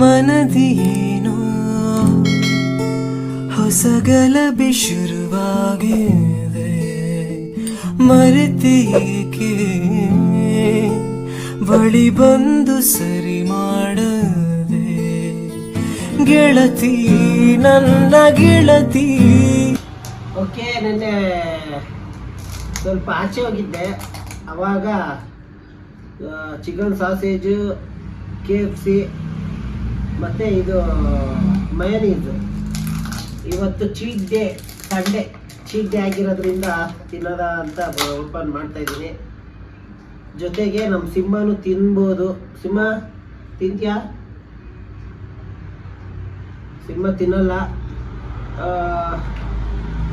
ಮನದಿ ಏನೋ ಬಿ ಶುರುವಾಗಿದೆ ಮರೆತೇಕೆ ಬಳಿ ಬಂದು ಸರಿ ಮಾಡದೆ. ಗೆಳತಿ, ನನ್ನ ಗೆಳತಿ. ಓಕೆ, ನೆನ್ನೆ ಸ್ವಲ್ಪ ಆಚೆ ಹೋಗಿದ್ದೆ. ಅವಾಗ chicken sausage, K F C ಮತ್ತು ಇದು ಮಯನೀಸ್ ಇವತ್ತು cheat day Sunday cheat day ಆಗಿರೋದ್ರಿಂದ ತಿನ್ನೋದ ಅಂತ ಓಪನ್ ಮಾಡ್ತಾ ಇದ್ದೀನಿ. ಜೊತೆಗೆ ನಮ್ಮ ಸಿಂಹನು ತಿನ್ಬೋದು. ಸಿಂಹ, ತಿಂತ್ಯಾ? ಸಿಂಹ ತಿನ್ನಲ್ಲ.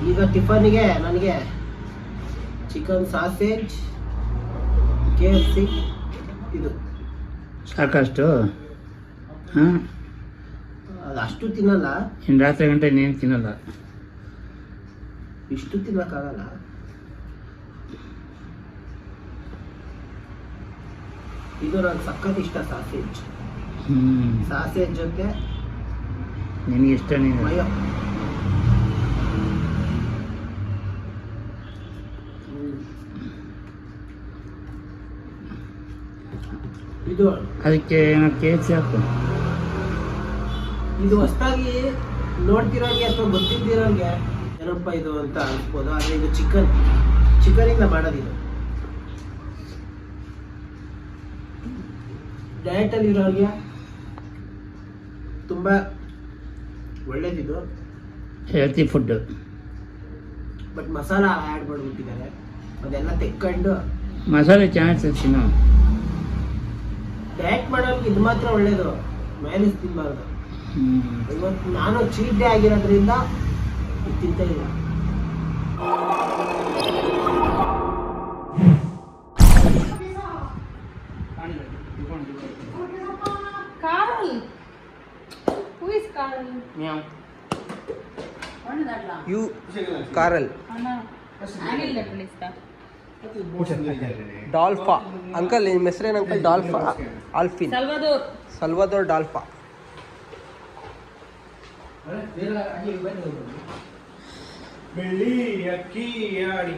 ಈಗ ಟಿಫನ್ಗೆ ನನಗೆ chicken sausage K F C, ಇದು. ಸಾಕಷ್ಟು. ಹಾಂ ಅದು ಅಷ್ಟು ತಿನ್ನಲ್ಲ. ಇನ್ನು ರಾತ್ರಿ ಗಂಟೆ ಇನ್ನೇನು ತಿನ್ನಲ್ಲ. ಇಷ್ಟು ತಿನ್ನಕ್ಕಾಗಲ್ಲ. ಇದು ನಂಗೆ ಸಖತ್ ಇಷ್ಟ ಸಾಸೇಜ್. ಹ್ಞೂ ಸಾಸೇಜ್ ಜೊತೆ ನಿನಗೆ ಇಷ್ಟ ನೀನು ಅಯ್ಯೋ ಇದು ಅದಕ್ಕೆ ಏನೋ ಕೇಕ್ ಹಾಕು. ಇದು ಹೊಸದಾಗಿ ನೋಡ್ತಿರೋರಿಗೆ ಅಥವಾ ಗೊತ್ತಿದ್ದಿರೋರಿಗೆ ಏನಪ್ಪ ಇದು ಅಂತ ಅನ್ಸ್ಬೋದು. ಆದರೆ ಇದು ಚಿಕನ್. ಚಿಕನಿಂದ ಮಾಡೋದಿದು. ಡಯಟಲ್ಲಿ ಇರೋರಿಗೆ ತುಂಬ ಒಳ್ಳೇದಿದು. Healthy food but masala add ಮಾಡಿಬಿಟ್ಟಿದ್ದಾರೆ. ಅದೆಲ್ಲ ತೆಕ್ಕೊಂಡು ಮಸಾಲೆ ಚೆನ್ನಾಗಿ ತಿನ್ನು ಡಯಟ್ ಮಾಡೋರಿಗೆ ಇದು ಮಾತ್ರ ಒಳ್ಳೇದು. ಮೈನಸ್ ತಿನ್ನಬಾರ್ದು ಇವತ್ತು ನಾನು ಚೀಟ್ ಡೇ ಆಗಿರೋದ್ರಿಂದ ತಿಂತಾ ಇಲ್ಲ Carl. Who is Carl? You Carl. ಡಾಲ್ಫಾ uncle ನಿಮ್ಮ ಹೆಸರೇನು ಅಂಕಲ್ ಡಾಲ್ಫಾ ಆಲ್ಫಿನ್. ಸಲ್ವಾದೋರ್ ಡಾಲ್ಫಾ ಬೆಳ್ಳಿ ಅಕ್ಕಿ ಆಡಿ.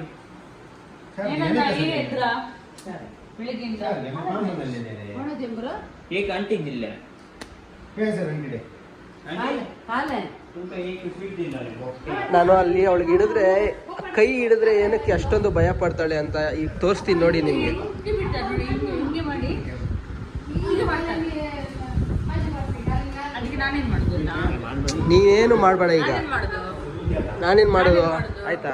ಈಗ ಅಂಟಿದ್ದಿಲ್ಲ ನಾನು ಅಲ್ಲಿ ಅವಳಿಗೆ ಹಿಡಿದ್ರೆ ಕೈ ಹಿಡಿದ್ರೆ ಏನಕ್ಕೆ ಅಷ್ಟೊಂದು ಭಯ ಪಡ್ತಾಳೆ ಅಂತ ಈಗ ತೋರಿಸ್ತೀನಿ ನೋಡಿ ನಿಮಗೆ. ಅದಕ್ಕೆ ನಾನೇನು ನೀನೇನು ಮಾಡಬೇಡ ಈಗ? ನಾನೇನ್ ಮಾಡುದು? ಆಯ್ತಾ?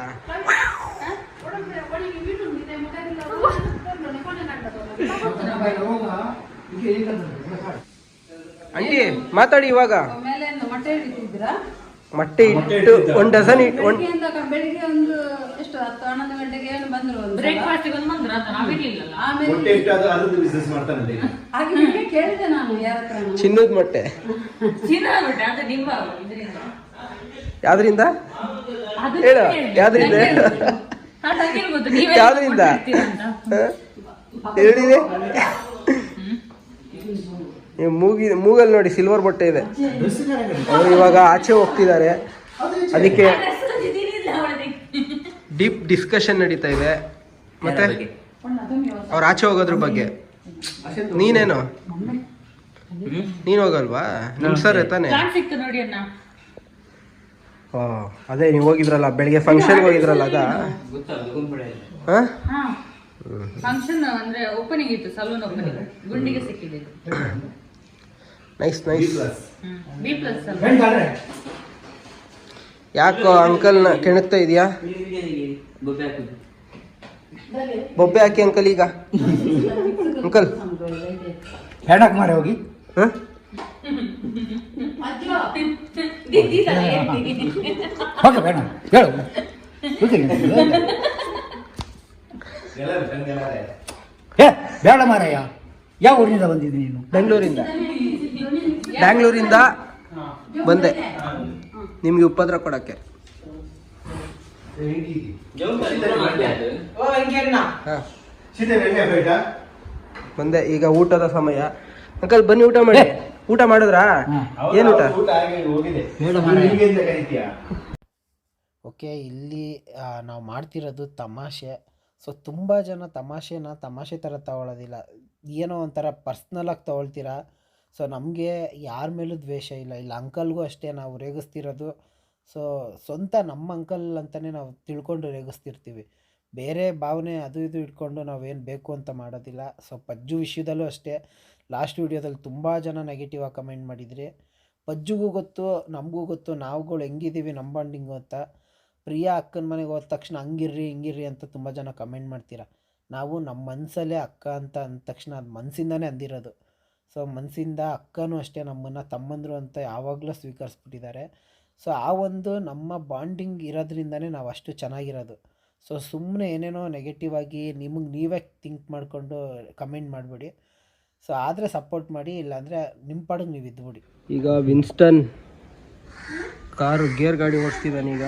ಆಂಟಿ ಮಾತಾಡಿ ಇವಾಗ. ಮೊಟ್ಟೆ ಇಟ್ಟು ಒಂದು ಡಸನ್ ಇಟ್ಟು ಒಂದು ಬೆಳಿಗ್ಗೆಯಿಂದ ಕ- ಬೆಳಿಗ್ಗೆ ಒಂದು ಎಷ್ಟು ಹತ್ತು ಹನ್ನೊಂದು ಗಂಟೆಗೆ ಏನು ಬಂದ್ರು ಒಂದು ಸಲ. ಗೆ ಬಂದ್ರ ಅದು ನಾವಿರ್ಲಿಲ್ಲಲ್ಲ. ಆಮೇಲೆ ಮೊಟ್ಟೆ ಇಟ್ಟು ಅದು ಅಲ್ಲದು ಬಿಸ್ನೆಸ್ ಮಾಡ್ತಾನಂತೆ ಹಾಗೆ ಹೀಗೆ ಕೇಳಿದೆ ನಾನು ಯಾರ ಹತ್ರ ಚಿನ್ನದ ಮೊಟ್ಟೆ ತಿನ್ನೋದ್ಬಿಟ್ಟೆ, ಅದು ನಿಮ್ಮ ಇದ್ರಿಂದ. ಯಾವ್ದ್ರಿಂದ ಅದು ಹೇಳು ಹೇಳಿ. ಯಾವ್ದ್ರಿಂದ ನಂಗೆ ಗೊತ್ತು. ಗೊತ್ತು, ನೀವೇ ಯಾವ್ದ್ರಿಂದ ಕೊಟ್ಟಿರ್ತೀರಂತ. ಹ? ಹೇಳಿದೆ ಈ ಮೂಗಿ ಮೂಗಲ್ಲಿ ನೋಡಿ ಸಿಲ್ವರ್ ಬಟ್ಟೆ ಇದೆ. ಅವ್ರು ಇವಾಗ ಆಚೆ ಹೋಗ್ತಿದ್ದಾರೆ. ಅದಕ್ಕೆ ಡೀಪ್ ಡಿಸ್ಕಷನ್ ನಡೀತಾ ಇದೆ. ಮತ್ತೆ ಅವ್ರು ಆಚೆ ಹೋಗೋದ್ರ ಬಗ್ಗೆ. ನೀನೇನು? ನೀನು ಹೋಗಲ್ವಾ? ನಿಮ್ ಸರ್ ತಾನೆ? ಕಾಣ್ ಸಿಕ್ತು ನೋಡಿ ಅಣ್ಣ ಓ ಅದೇ ನೀವು ಹೋಗಿದ್ರಲ್ಲ ಬೆಳಿಗ್ಗೆ ಫಂಕ್ಷನ್ಗೆ ಹೋಗಿದ್ರಲ್ಲ ಅದ? ಫಂಕ್ಷನ್ ಅಂದ್ರೆ ಓಪನಿಂಗ್ ಇತ್ತು ಸಲೂನ್ ಓಪನಿಂಗ್ ಗುಂಡಿಗೆ ಸಿಕ್ಕಿದೆ. Nice nice hmm B plus ಯಾಕೋ ಅಂಕಲ್ನ ಕೆಣಕ್ತಾ ಇದೆಯಾ? ಬೊಬ್ಬೆ ಹಾಕಿ ಅಂಕಲ್ ಈಗ. ಅಂಕಲ್ ಹೇಳಕ್ ಮಾಡಿ ಹೋಗಿ. ಬೇಡ. ಹೇಳು. ಏ ಬೇಡ ಮಾರಯ್ಯ. ಯಾವ ಊರಿನಿಂದ ಬಂದಿದ್ದೀನಿ ನೀನು? ಬೆಂಗಳೂರಿಂದ. ಬ್ಯಾಂಗ್ಳೂರಿಂದ ಬಂದೆ. ನಿಮ್ಗೆ ಉಪದ್ರ ಕೊಡಕ್ಕೆ. ಹಾ. ಬಂದೆ. ಈಗ ಊಟದ ಸಮಯ. ಅಂಕಲ್ ಬನ್ನಿ ಊಟ ಮಾಡಿ. ಊಟ ಮಾಡಿದ್ರಾ? ಏನು ಊಟ? ಓಕೆ ಇಲ್ಲಿ ನಾವು ಮಾಡ್ತಿರೋದು ತಮಾಷೆ. ಸೊ ತುಂಬ ಜನ ತಮಾಷೆನ ತಮಾಷೆ ಥರ ತಗೊಳ್ಳೋದಿಲ್ಲ ಏನೋ ಒಂಥರ ಪರ್ಸ್ನಲಾಗಿ ತೊಗೊಳ್ತೀರಾ? ಸೊ ನಮಗೆ ಯಾರ ಮೇಲೂ ದ್ವೇಷ ಇಲ್ಲ. ಇಲ್ಲ ಅಂಕಲ್ಗೂ ಅಷ್ಟೇ ನಾವು ರೇಗಿಸ್ತಿರೋದು. ಸೊ ಸ್ವಂತ ನಮ್ಮ ಅಂಕಲ್ ಅಂತಲೇ ನಾವು ತಿಳ್ಕೊಂಡು ರೇಗಿಸ್ತಿರ್ತೀವಿ. ಬೇರೆ ಭಾವನೆ ಅದು ಇದು ಇಟ್ಕೊಂಡು ನಾವೇನು ಬೇಕು ಅಂತ ಮಾಡೋದಿಲ್ಲ. ಸೊ ಪಜ್ಜು ವಿಷಯದಲ್ಲೂ ಅಷ್ಟೇ. ಲಾಸ್ಟ್ ವೀಡಿಯೋದಲ್ಲಿ ತುಂಬ ಜನ ನೆಗೆಟಿವ್ ಆಗಿ ಕಮೆಂಟ್ ಮಾಡಿದ್ರಿ. ಪಜ್ಜುಗೂ ಗೊತ್ತು, ನಮಗೂ ಗೊತ್ತು, ನಾವುಗಳು ಹೆಂಗಿದ್ದೀವಿ ನಮ್ಮ ಬಾಂಡಿಂಗು ಅಂತ. ಪ್ರಿಯಾ ಅಕ್ಕನ ಮನೆಗೆ ಹೋದ ತಕ್ಷಣ ಹಂಗಿರ್ರಿ, ಹಿಂಗಿರ್ರಿ ಅಂತ ತುಂಬ ಜನ ಕಮೆಂಟ್ ಮಾಡ್ತೀರಾ. ನಾವು ನಮ್ಮ ಮನಸ್ಸಲ್ಲೇ ಅಕ್ಕ ಅಂತ ಅಂದ ತಕ್ಷಣ ಅದು ಮನಸ್ಸಿಂದನೇ ಅಂದಿರೋದು. ಸೊ ಮನಸ್ಸಿಂದ ಅಕ್ಕನೂ ಅಷ್ಟೇ ನಮ್ಮನ್ನು ತಮ್ಮಂದರು ಅಂತ ಯಾವಾಗಲೂ ಸ್ವೀಕರಿಸ್ಬಿಟ್ಟಿದ್ದಾರೆ. ಸೊ ಆ ಒಂದು ನಮ್ಮ ಬಾಂಡಿಂಗ್ ಇರೋದ್ರಿಂದನೇ ನಾವು ಅಷ್ಟು ಚೆನ್ನಾಗಿರೋದು. ಸೊ ಸುಮ್ಮನೆ ಏನೇನೋ ನೆಗೆಟಿವ್ ಆಗಿ ನಿಮಗೆ ನೀವೇ ಥಿಂಕ್ ಮಾಡಿಕೊಂಡು ಕಮೆಂಟ್ ಮಾಡಿಬಿಡಿ. ಸೊ ಆದರೆ ಸಪೋರ್ಟ್ ಮಾಡಿ, ಇಲ್ಲಾಂದರೆ ನಿಮ್ಮ ಪಾಡಿಗೆ ನೀವು ಇದ್ಬಿಡಿ. ಈಗ ವಿನ್ಸ್ಟನ್ ಕಾರು ಗೇರ್ ಗಾಡಿ ಓಡಿಸ್ತಿದ್ದಾನೆ ಈಗ.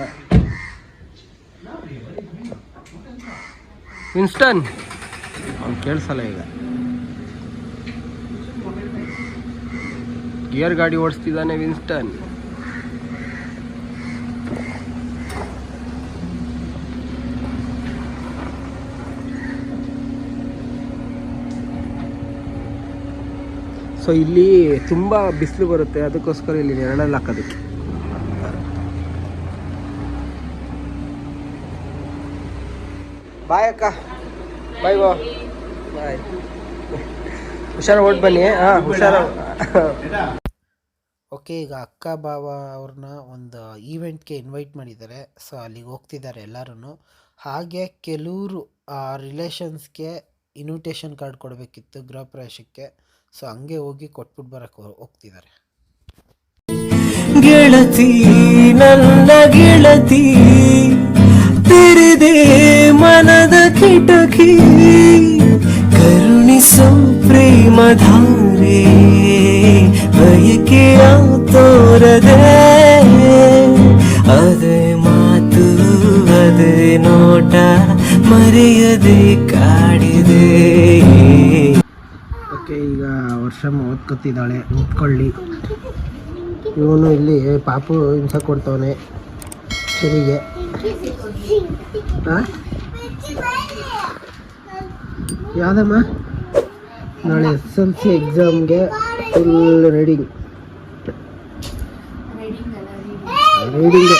ವಿನ್ಸ್ಟನ್ ಅವ್ನು ಕೇಳಿಸಲ್ಲ ಈಗ. ಗೇರ್ ಗಾಡಿ ಓಡಿಸ್ತಿದ್ದಾನೆ ವಿನ್ಸ್ಟನ್. ಸೊ ಇಲ್ಲಿ ತುಂಬ ಬಿಸಿಲು ಬರುತ್ತೆ, ಅದಕ್ಕೋಸ್ಕರ ಇಲ್ಲಿ ನೆರಳಲ್ಲಿ ಹಾಕೋದಕ್ಕೆ. ಬಾಯ್ ಅಕ್ಕ. ಬಾಯ್ ಬಾ ಬಾಯ್ ಹುಷಾರು ಓಟ್ ಬನ್ನಿ. ಹಾಂ ಹುಷಾರು ಓಕೆ ಈಗ ಅಕ್ಕ, ಬಾವ ಅವ್ರನ್ನ ಒಂದು ಈವೆಂಟ್ಗೆ ಇನ್ವೈಟ್ ಮಾಡಿದ್ದಾರೆ. ಸೊ ಅಲ್ಲಿಗೆ ಹೋಗ್ತಿದ್ದಾರೆ ಎಲ್ಲರೂ ಹಾಗೆ ಕೆಲವರು ಆ ರಿಲೇಷನ್ಸ್ಗೆ ಇನ್ವಿಟೇಷನ್ ಕಾರ್ಡ್ ಕೊಡಬೇಕಿತ್ತು ಗೃಹ ಪ್ರವೇಶಕ್ಕೆ. ಸೊ ಹಂಗೆ ಹೋಗಿ ಕೊಟ್ಬಿಟ್ಟು ಬರಕ್ಕೆ ಹೋಗ್ತಿದ್ದಾರೆ. ಗೆಳತಿ, ನನ್ನ ಗೆಳತಿ, ತೆರೆದೆ ಮನದ ಕಿಟಕಿ, ಕರುಣಿಸು ಪ್ರೇಮಧಾರೆ. ಬಯಕೆಯ ತೋರದೆ, ಅದೇ ಮಾತು, ಅದೇ ನೋಟ ಮರೆಯದೆ ಕಾಡಿದೆ. ಓಕೆ, ಈಗ ವರ್ಷ ಓದ್ಕೊತಿದ್ದಾಳೆ ಓದ್ಕೊಳ್ಳಿ ಇವನು ಇಲ್ಲಿ ಪಾಪು ಹಿಂಸೆ ಕೊಡ್ತವನೆ ಸರಿಗೆ ಯಾವ್ದಮ್ಮ? ನಾಳೆ ಎಸ್ ಎಲ್ ಸಿ ಎಕ್ಸಾಮ್ಗೆ ಫುಲ್ ರೀಡಿಂಗ್ ರೀಡಿಂಗ್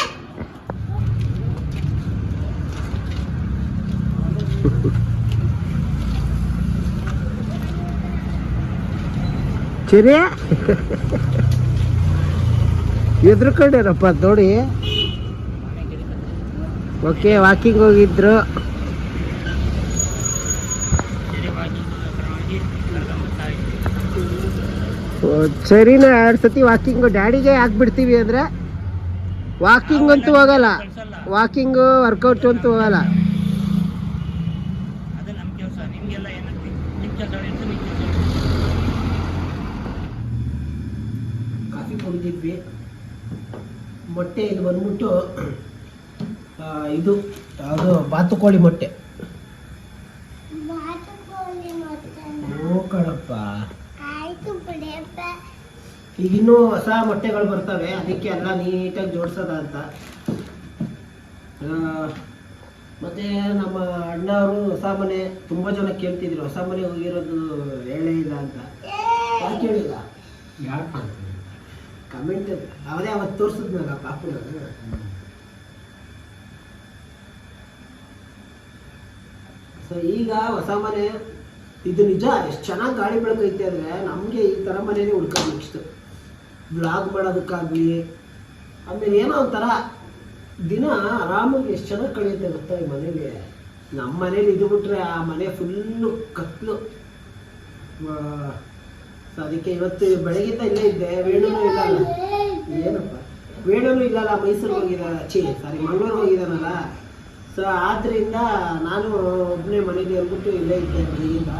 ಸರಿ ಎದ್ರುಕೊಂಡೇನಪ್ಪ ನೋಡಿ. ಓಕೆ ವಾಕಿಂಗ್ ಹೋಗಿದ್ರು. ಸರಿನಾ ಎರಡು ಸತಿ ವಾಕಿಂಗು ಡ್ಯಾಡಿಗೆ ಹಾಕ್ಬಿಡ್ತೀವಿ ಅಂದರೆ ವಾಕಿಂಗ್ ಅಂತೂ ಹೋಗಲ್ಲ. ವಾಕಿಂಗು ವರ್ಕೌಟ್ ಅಂತೂ ಹೋಗಲ್ಲ. ಕಾಫಿ ಕುಡಿದಿದ್ವಿ. ಮೊಟ್ಟೆ ಇದು ಬಂದ್ಬಿಟ್ಟು ಇದು ಅದು ಬಾತುಕೋಳಿ ಮೊಟ್ಟೆ. ಓ ಕಣಪ್ಪ. ಈಗ ಇನ್ನೂ ಹೊಸ ಮೊಟ್ಟೆಗಳು ಬರ್ತವೆ ಅದಕ್ಕೆ ಎಲ್ಲ ನೀಟಾಗಿ ಜೋಡಿಸೋದ ಅಂತ. ಮತ್ತೆ ನಮ್ಮ ಅಣ್ಣವರು ಹೊಸ ಮನೆ ತುಂಬ ಜನ ಕೇಳ್ತಿದ್ರು ಹೊಸ ಮನೆ ಹೋಗಿರೋದು ಹೇಳೇ ಇಲ್ಲ ಅಂತ. ಕೇಳಿಲ್ಲ? ಕಮೆಂಟ್ ಅವರೇ ಅವತ್ತು ತೋರಿಸಿದ್ನಲ್ಲ ಪಾಪುನ. ಸೊ ಈಗ ಹೊಸ ಮನೆ ಇದು ನಿಜ, ಎಷ್ಟು ಚೆನ್ನಾಗಿ ಗಾಳಿ ಬೆಳಕೈತೆ ಅಂದರೆ ನಮಗೆ ಈ ಥರ ಮನೇಲಿ ಹುಡ್ಕೋದು ನೆಕ್ಸ್ಟ್ ಬ್ಲಾಗ್ ಮಾಡೋದಕ್ಕಾಗಲಿ, ಆಮೇಲೆ ಏನೋ ಒಂಥರ ದಿನ ಆರಾಮಾಗಿ ಎಷ್ಟು ಚೆನ್ನಾಗಿ ಕಳೆಯುತ್ತೆ ಗೊತ್ತಾ ಈ ಮನೇಲಿ ನಮ್ಮ ಮನೇಲಿ ಇದು ಬಿಟ್ಟರೆ ಆ ಮನೆ ಫುಲ್ಲು ಕತ್ಲು. ಸೊ ಅದಕ್ಕೆ ಇವತ್ತು ಬೆಳಗ್ಗೆತ ಇಲ್ಲೇ ಇದ್ದೆ, ವೇಣುನು ಇಲ್ಲ ಏನಪ್ಪ? ವೇಣುನು ಇಲ್ಲಲ್ಲ ಮೈಸೂರಿಗೆ ಹೋಗಿದ್ದಾನ ಚಿ ಸಾರಿ ಮಂಗಳೂರು ಹೋಗಿದ್ದಾನಲ್ಲ. ಸೊ ಆದ್ರಿಂದ ನಾನು ಒಬ್ಬನೇ ಮನೇಲಿ ಅಂದ್ಬಿಟ್ಟು ಇಲ್ಲೇ ಇದ್ದೆ ಬೆಳಗಿಂದ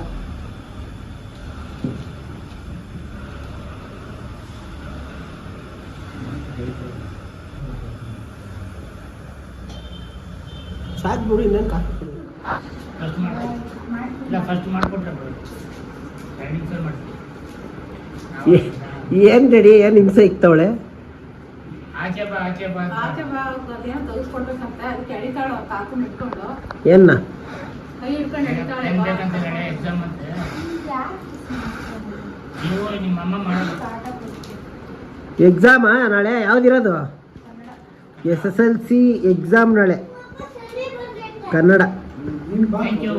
ಸಾಕು ಬಿಡು ಇನ್ನೇನು ಕಾಫಿ ಏನು ರೆಡಿ ಏನು ಹಿಂಸೆ ಇಕ್ತವಳೆ ಆಚೆ ಬಾ ಆಚೆ ಬಾ ಅಂತ. ಆಚೆ ಬಾ ಅದೇನೋ ತೆಗೆಸ್ಕೊಡ್ಬೇಕಂತ ಅದಕ್ಕೆ ಎಳಿತಾಳ ಕಾಕು ಇಟ್ಕೊಂಡು. ಏನ್ನ ಕೈ ಹಿಡ್ಕೊಂಡು ಎಳಿತಾಳೆ ಏನ್ ಬೇಕಂತ ಹೇಳಿ ಎಕ್ಸಾಮ್ ಅಂತೆ. ನೀವು ನಿಮ್ಮ ಅಮ್ಮ ಮಾಡೋದು. ಎಕ್ಸಾಮಾ ನಾಳೆ? ಯಾವ್ದಿರೋದು? S S L C exam ನಾಳೆ. ಕನ್ನಡ. ಥ್ಯಾಂಕ್ ಯು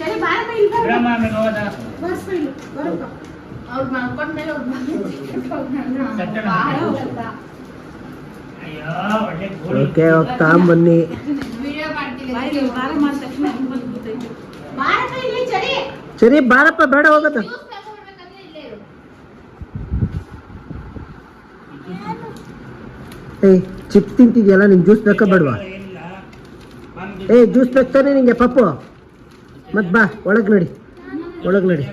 ಸರಿ ಬಾರಪ್ಪ ಇಲ್ಲಿ ಬಾ. ಬಿಡಮ್ಮ ಆಮೇಲೆ ಹೋದ ಬರ್ಸ್ಕೊ ಇಲ್ಲಿ, ಬರಪ್ಪ. ಅವ್ರ್ ಮಲ್ಕೊಂಡ್ಮೇಲೆ ಅವ್ರ್ ಹೋಗಲ್ಲ. ಓಕೆ ಹೋಗ್ತಾ ಬನ್ನಿ. ವಿಡಿಯೋ ಮಾಡ್ತೀನಿ. ಬಾರ ಮಾಡಿದ ತಕ್ಷಣ ಹಿಂಗ್ ಇಲ್ಲಿ ಚಳಿ. ಸರಿ ಬಾರಪ್ಪ ಬೇಡ ಹೋಗದ ಜ್ಯೂಸ್ ಇಲ್ಲೇ ಇರು. ಏಯ್ ಚಿಪ್ಸ್ ತಿಂತಿದ್ಯಲ್ಲ ನಿಂಗೆ ಜ್ಯೂಸ್ ಬೇಕಾ ಬೇಡವಾ? ಬಂದು ಏಯ್ ಜ್ಯೂಸ್ ಬೇಕಾನೆ ನಿಂಗೆ ಪಪ್ಪು? ಮತ್ ಬಾ ಒಳಗೆ ನಡಿ ಒಳಗೆ ನಡಿ.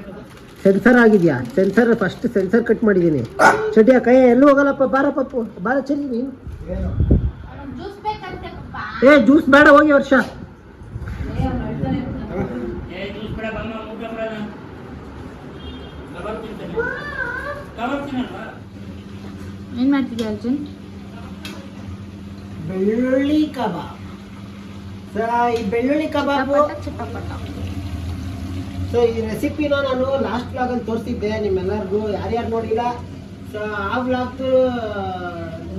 ಸೆನ್ಸರ್ ಆಗಿದ್ಯಾ? ಸೆನ್ಸರ್ ಫಸ್ಟ್ ಸೆನ್ಸರ್ ಕಟ್ ಮಾಡಿದ್ದೀನಿ. ಚಟಿಯ ಕೈ ಎಲ್ಲೂ ಹೋಗಲ್ಲಪ್ಪ? ಬಾರ ಪಪ್ಪು. ಬಾರ ಚಲಿ ನೀನು. ಏ ಜ್ಯೂಸ್ ಬೇಡ ಹೋಗಿ ವರ್ಷ. ಏನ್ ಮಾಡ್ತಿದ್ಯಾ ಅರ್ಜುನ್? ಬೆಳ್ಳುಳ್ಳಿ ಕಬಾಬ್. ಈ ಬೆಳ್ಳುಳ್ಳಿ ಕಬಾಬ್ ಸೊ ಈ ರೆಸಿಪಿನ ನಾನು ಲಾಸ್ಟ್ ಬ್ಲಾಗಲ್ಲಿ ತೋರಿಸಿದ್ದೆ, ನಿಮ್ಮೆಲ್ಲರಿಗೂ. ಯಾರ್ಯಾರು ನೋಡಿಲ್ಲ ಸೊ ಆ ಬ್ಲಾಗ್ದು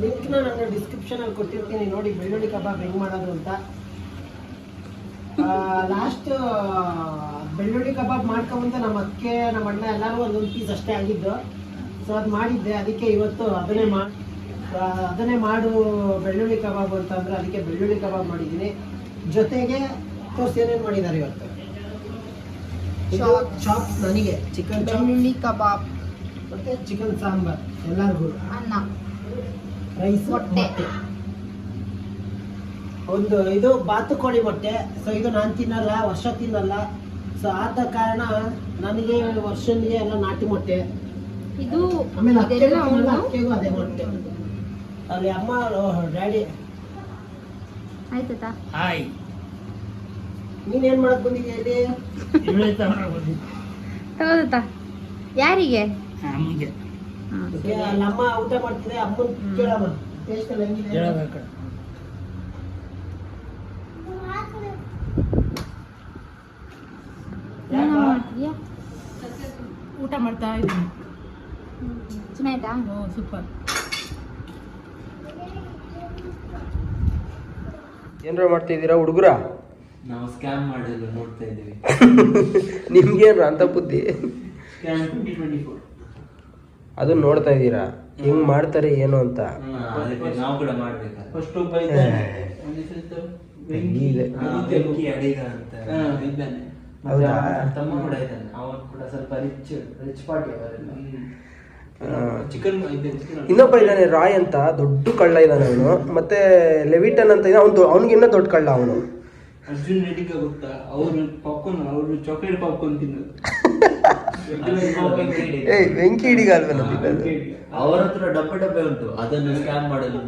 ಲಿಂಕ್ನ ನಾನು ಡಿಸ್ಕ್ರಿಪ್ಷನಲ್ಲಿ ಕೊಟ್ಟಿರ್ತೀನಿ. ನೋಡಿ, ಬೆಳ್ಳುಳ್ಳಿ ಕಬಾಬ್ ಹೆಂಗೆ ಮಾಡೋದು ಅಂತ. ಲಾಸ್ಟ್ ಬೆಳ್ಳುಳ್ಳಿ ಕಬಾಬ್ ಮಾಡ್ಕೊಂಬಂತ ನಮ್ಮ ಅಕ್ಕೆ, ನಮ್ಮ ಅಣ್ಣ ಎಲ್ಲರೂ ಒಂದೊಂದು ಪೀಸ್ ಅಷ್ಟೇ ಆಗಿದ್ದು. ಸೊ ಅದು ಮಾಡಿದ್ದೆ. ಅದಕ್ಕೆ ಇವತ್ತು ಅದನ್ನೇ ಮಾಡಿ ಅದನ್ನೇ ಮಾಡು ಬೆಳ್ಳುಳ್ಳಿ ಕಬಾಬ್ ಅಂತಂದ್ರೆ ಅದಕ್ಕೆ ಬೆಳ್ಳುಳ್ಳಿ ಕಬಾಬ್ ಮಾಡಿದ್ದೀನಿ. ಜೊತೆಗೆ ತೋರಿಸಿ ಏನೇನು ಮಾಡಿದ್ದಾರೆ ಇವತ್ತು. ಚಾಪ್ ನನಗೆ. ಚಿಕನ್ ಬೆಳ್ಳುಳ್ಳಿ ಕಬಾಬ್. ಮತ್ತೆ ಚಿಕನ್ ಸಾಂಬಾರ್ ಎಲ್ಲರಿಗೂ. ಅನ್ನ. ರೈಸ್ ಮೊಟ್ಟೆ. ಒಂದು ಇದು ಬಾತುಕೋಳಿ ಮೊಟ್ಟೆ. ಸೊ ಇದು ನಾನು ತಿನ್ನಲ್ಲ ವರ್ಷ ತಿನ್ನಲ್ಲ. ಸೊ ಆದ ಕಾರಣ ನನಗೆ ವರ್ಷನಿಗೆ ಎಲ್ಲ ನಾಟಿ ಮೊಟ್ಟೆ. ಇದು ಆಮೇಲೆ ಅಕ್ಕೆಗೂ ಅದೇ ಮೊಟ್ಟೆ. ಅಲ್ಲಿ ಅಮ್ಮ ಡ್ಯಾಡಿ. ಆಯ್ತಾ ಹಾಯ್ ನೀನೇನ್ ಮಾಡಕ್ ಬಂದಿದ್ಯಾ ಇಲ್ಲಿ? ತಗೋದತ್ತ? ಯಾರಿಗೆ? ಅಮ್ಮಗೆ. ಅಮ್ಮ ಊಟ ಮಾಡ್ತಿದೆ ಅಮ್ಮನ್ ಕೇಳಮ್ಮ. ಟೇಸ್ಟ್ ಎಲ್ಲ ಹೆಂಗಿದೆ? ಹೇಳಬೇಕು ಊಟ ಮಾಡ್ತಾ ಇದ್ದೀನಿ. ಚೆನ್ನಾಯ್ತಾ ಸೂಪರ್ ಏನ್ರ ಮಾಡ್ತಿದ್ದೀರಾ ಹುಡುಗರ? ನಾವು ಸ್ಕ್ಯಾಮ್ ಮಾಡಲು ನೋಡ್ತಾ ಇದ್ದೀವಿ. ನಿಮ್ಗೇನ್ರ ಅಂತ ಬುದ್ಧಿ? ಸ್ಕ್ಯಾಮ್ ಟ್ವೆಂಟಿ ಟ್ವೆಂಟಿ ಫೋರ್ ಅದನ್ನ ನೋಡ್ತಾ ಇದ್ದೀರಾ? ಹೆಂಗ್ ಮಾಡ್ತಾರೆ ಏನು ಅಂತ? ನಾವು ಕೂಡ ಮಾಡ್ಬೇಕು ಫಸ್ಟ್ ಇದೆ. ಬೆಂಕಿ. ಅಡಿಗ ಅಂತ. ಇದ್ದಾನೆ ಹೌದಾ? ತಮ್ಮ ಕೂಡ ಇದ್ದಾನೆ. ಅವನು ಕೂಡ ಸ್ವಲ್ಪ ರಿಚ್ ರಿಚ್ ಪಾರ್ಟಿ ಅವರೆಲ್ಲ ಚಿಕನ್ ಚಿಕನ್ ಇನ್ನೊಬ್ಬ ಇದ್ದಾನೆ ರಾಯ್ ಅಂತ. ದೊಡ್ಡ ಕಳ್ಳ ಇದ್ದಾನೆ ಅವನು. ಮತ್ತೆ ಲೆವಿಟನ್ ಅಂತ ಅವನು ಅವ್ನು ಅವ್ನಿಗಿನ್ನ ದೊಡ್ಡ ಕಳ್ಳ ಅವನು. ಅರ್ಜುನ್ ರೆಡ್ಡಿಗ ಗೊತ್ತಾ? ಅವರು ಪಾಪ್ಕಾರ್ನ್ ಅವರು ಚಾಕ್ಲೇಟ್ ಪಾಪ್ಕಾರ್ನ್ ತಿನ್ನೋದು. ಏಯ್ ಬೆಂಕಿ ಹಿಡಿಗಲ್ವಲ್ಲ ತಿನ್ನೋದು ಅವರ ಹತ್ರ ಡಬ್ಬೆ ಡಬ್ಬೆ ಉಂಟು. ಅದನ್ನು ಸ್ಕ್ಯಾನ್ ಮಾಡಲು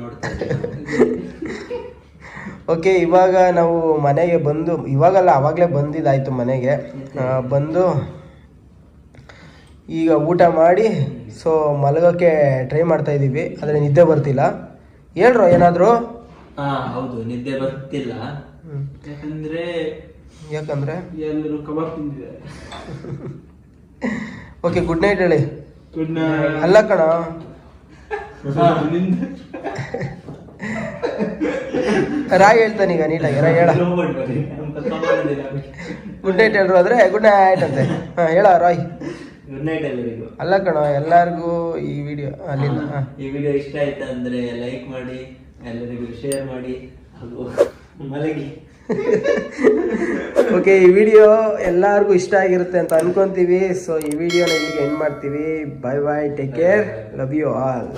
ಓಕೆ ಇವಾಗ ನಾವು ಮನೆಗೆ ಬಂದು ಇವಾಗಲ್ಲ ಅವಾಗಲೇ ಬಂದಿದ್ದಾಯ್ತು ಮನೆಗೆ. ಬಂದು ಈಗ ಊಟ ಮಾಡಿ ಸೊ ಮಲಗೋಕ್ಕೆ ಟ್ರೈ ಮಾಡ್ತಾ ಇದ್ದೀವಿ. ಆದರೆ ನಿದ್ದೆ ಬರ್ತಿಲ್ಲ. ಹೇಳ್ರೋ ಏನಾದರೂ? ಹಾಂ ಹೌದು ನಿದ್ದೆ ಬರ್ತಿಲ್ಲ. ಯಾಕಂದ್ರೆ ಯಾಕಂದರೆ? ಎಲ್ಲರೂ ಕಬಾಬ್ ತಿಂದಿದ್ದಾರೆ. ಓಕೆ ಗುಡ್ ನೈಟ್ ಹೇಳಿ. ಗುಡ್ ನೈಟ್ ಅಲ್ಲ ಕಣ. ರಾಯ್ ಹೇಳ್ತಾನೆ ಈಗ ನೀಟಾಗಿ ರಾಯ್ ಹೇಳ. ಗುಡ್ ನೈಟ್ ಹೇಳ್ರು ಆದರೆ ಗುಡ್ ನೈಟ್ ಅಂತೆ. ಹಾ ಹೇಳ ರಾಯ್. ಗುಡ್ ನೈಟ್ ಎಲ್ಲರಿಗೂ. ಅಲ್ಲ ಕಣ ಎಲ್ಲರಿಗೂ ಈ ವಿಡಿಯೋ ಅಲ್ಲಿಂದ ಈ ವಿಡಿಯೋ ಇಷ್ಟ ಆಯ್ತು ಅಂದ್ರೆ ಲೈಕ್ ಮಾಡಿ ಎಲ್ಲರಿಗೂ ಶೇರ್ ಮಾಡಿ ಹಾಗೂ ಮಲಗಿ. ಓಕೆ ಈ ವಿಡಿಯೋ ಎಲ್ಲರಿಗೂ ಇಷ್ಟ ಆಗಿರುತ್ತೆ ಅಂತ ಅನ್ಕೊಂತೀವಿ. ಸೊ ಈ ವಿಡಿಯೋನ ಇಲ್ಲಿಗೆ ಎಂಡ್ ಮಾಡ್ತೀವಿ. Bye bye take care love you all